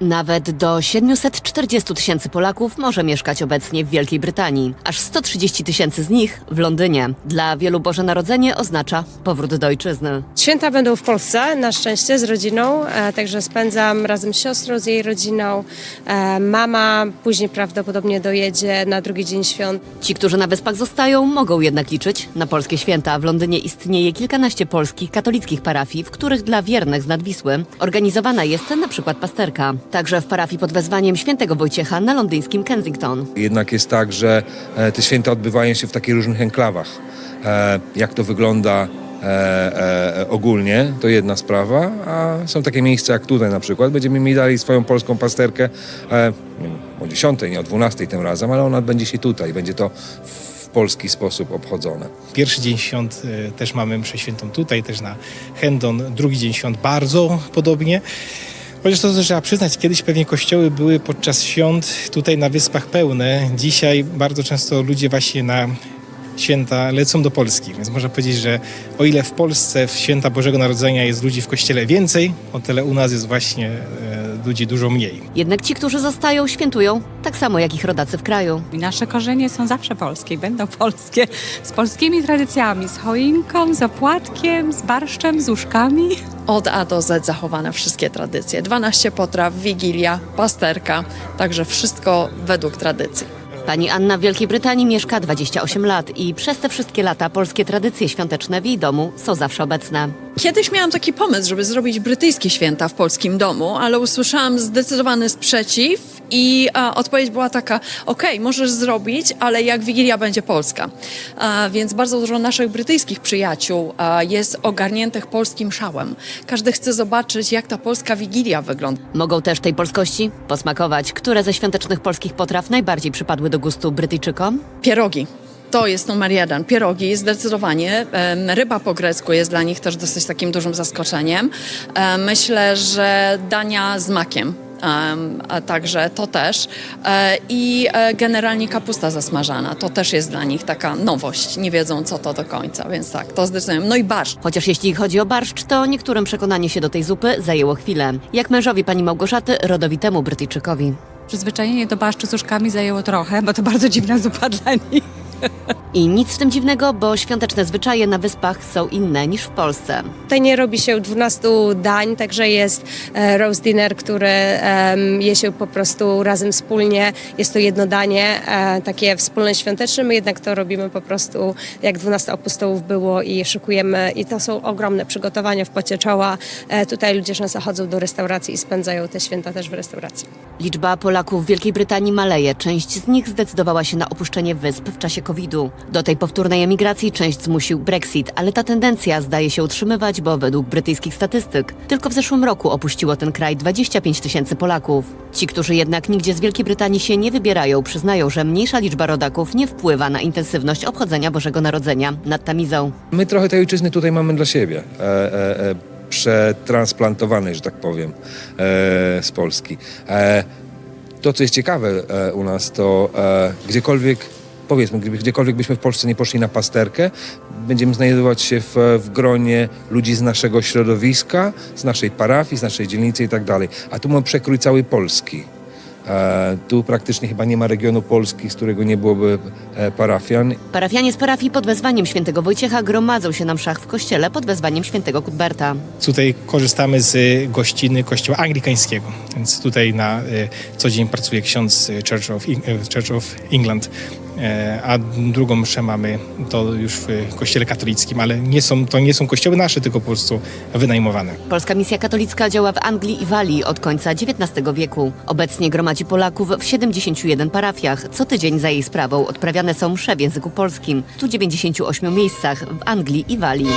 Nawet do 740 tysięcy Polaków może mieszkać obecnie w Wielkiej Brytanii. Aż 130 tysięcy z nich w Londynie. Dla wielu Boże Narodzenie oznacza powrót do ojczyzny. Święta będą w Polsce, na szczęście, z rodziną, e, także spędzam razem z siostrą, z jej rodziną. E, mama później prawdopodobnie dojedzie na drugi dzień świąt. Ci, którzy na wyspach zostają, mogą jednak liczyć na polskie święta. W Londynie istnieje kilkanaście polskich katolickich parafii, w których dla wiernych z Nadwisły organizowana jest na przykład pasterka. Także w parafii pod wezwaniem świętego Wojciecha na londyńskim Kensington. Jednak jest tak, że e, te święta odbywają się w takich różnych enklawach. E, Jak to wygląda e, e, ogólnie, to jedna sprawa, a są takie miejsca jak tutaj na przykład. Będziemy mi dali swoją polską pasterkę e, nie wiem, o 10, nie o 12 tym razem, ale ona będzie się tutaj, będzie to w polski sposób obchodzone. Pierwszy dzień świąt y, też mamy mszę świętą tutaj, też na Hendon. Drugi dzień świąt bardzo podobnie. Chociaż to trzeba przyznać, kiedyś pewnie kościoły były podczas świąt tutaj na wyspach pełne. Dzisiaj bardzo często ludzie właśnie na święta lecą do Polski. Więc można powiedzieć, że o ile w Polsce w święta Bożego Narodzenia jest ludzi w kościele więcej, o tyle u nas jest właśnie e, ludzi dużo mniej. Jednak ci, którzy zostają, świętują tak samo jak ich rodacy w kraju. I nasze korzenie są zawsze polskie i będą polskie, z polskimi tradycjami, z choinką, z opłatkiem, z barszczem, z uszkami. Od A do Z zachowane wszystkie tradycje. 12 potraw, wigilia, pasterka, także wszystko według tradycji. Pani Anna w Wielkiej Brytanii mieszka 28 lat i przez te wszystkie lata polskie tradycje świąteczne w jej domu są zawsze obecne. Kiedyś miałam taki pomysł, żeby zrobić brytyjskie święta w polskim domu, ale usłyszałam zdecydowany sprzeciw i a, odpowiedź była taka, okej, możesz zrobić, ale jak Wigilia będzie polska. A, więc bardzo dużo naszych brytyjskich przyjaciół a, jest ogarniętych polskim szałem. Każdy chce zobaczyć, jak ta polska Wigilia wygląda. Mogą też tej polskości posmakować, które ze świątecznych polskich potraw najbardziej przypadły do gustu Brytyjczykom. Pierogi. To jest numer jeden. Pierogi zdecydowanie. Em, Ryba po grecku jest dla nich też dosyć takim dużym zaskoczeniem. Em, Myślę, że dania z makiem. Także to też. E, I e, generalnie kapusta zasmażana. To też jest dla nich taka nowość. Nie wiedzą, co to do końca, więc tak, to zdecydowanie. No i barszcz. Chociaż jeśli chodzi o barszcz, to niektórym przekonanie się do tej zupy zajęło chwilę. Jak mężowi pani Małgorzaty, rodowitemu Brytyjczykowi. Przyzwyczajenie do barszczu z uszkami zajęło trochę, bo to bardzo dziwna zupa dla nich. I nic w tym dziwnego, bo świąteczne zwyczaje na wyspach są inne niż w Polsce. Tutaj nie robi się 12 dań, także jest e, roast dinner, który em, je się po prostu razem wspólnie. Jest to jedno danie, e, takie wspólne świąteczne. My jednak to robimy po prostu jak 12 apostołów było i szykujemy. I to są ogromne przygotowania w pocie czoła. E, tutaj ludzie często chodzą do restauracji i spędzają te święta też w restauracji. Liczba Polaków w Wielkiej Brytanii maleje. Część z nich zdecydowała się na opuszczenie wysp w czasie COVID-u. Do tej powtórnej emigracji część zmusił Brexit, ale ta tendencja zdaje się utrzymywać, bo według brytyjskich statystyk tylko w zeszłym roku opuściło ten kraj 25 tysięcy Polaków. Ci, którzy jednak nigdzie z Wielkiej Brytanii się nie wybierają, przyznają, że mniejsza liczba rodaków nie wpływa na intensywność obchodzenia Bożego Narodzenia nad Tamizą. My trochę tej ojczyzny tutaj mamy dla siebie. E, e, e, że tak powiem, e, z Polski. E, to, co jest ciekawe e, u nas, to gdziekolwiek, powiedzmy, gdyby gdziekolwiek byśmy w Polsce nie poszli na pasterkę, będziemy znajdować się w, w gronie ludzi z naszego środowiska, z naszej parafii, z naszej dzielnicy i tak dalej. A tu mamy przekrój całej Polski. E, tu praktycznie chyba nie ma regionu Polski, z którego nie byłoby e, parafian. Parafianie z parafii pod wezwaniem świętego Wojciecha gromadzą się na mszach w kościele pod wezwaniem świętego Cuthberta. Tutaj korzystamy z y, gościny kościoła anglikańskiego, więc tutaj na co dzień pracuje ksiądz Church of, Church of England, E, a drugą mszę mamy to już w kościele katolickim, ale nie są, to nie są kościoły nasze, tylko po prostu wynajmowane. Polska misja katolicka działa w Anglii i Walii od końca XIX wieku. Obecnie gromadzi Polaków w 71 parafiach. Co tydzień za jej sprawą odprawiane są msze w języku polskim w 198 miejscach w Anglii i Walii.